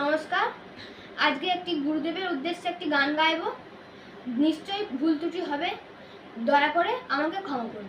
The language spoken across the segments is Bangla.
নমস্কার। আজকে একটি গুরুদেবের উদ্দেশ্যে একটি গান গাইব। নিশ্চয়ই ভুল ত্রুটি হবে, দয়া করে আমাকে ক্ষমা করুন।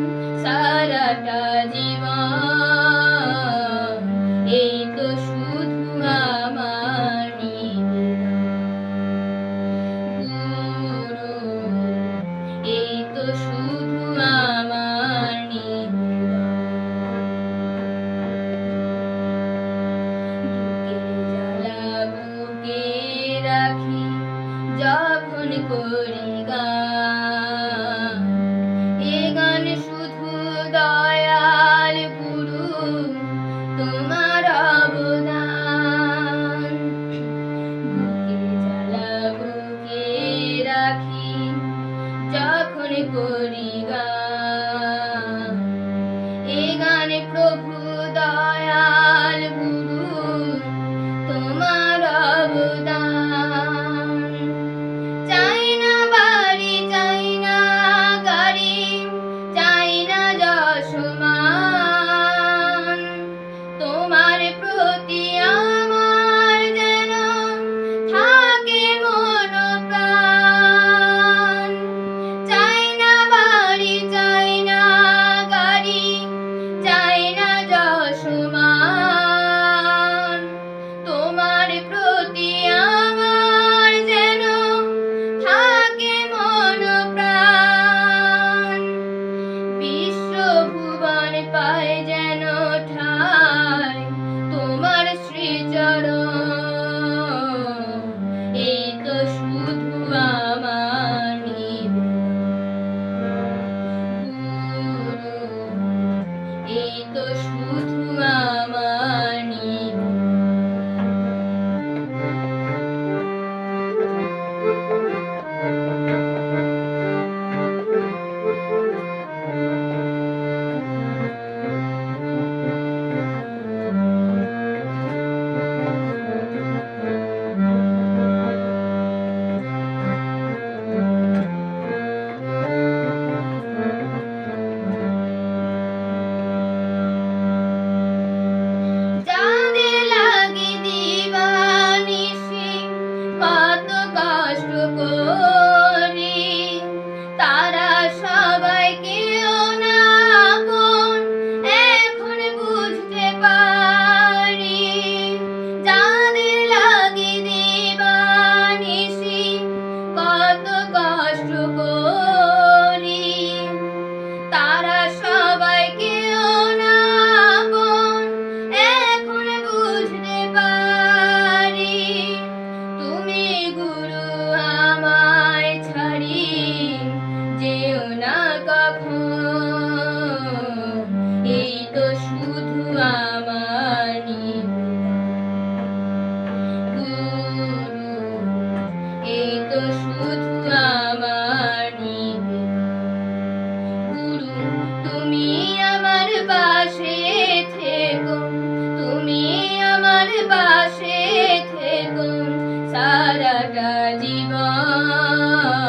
প্রভু দয় Ah.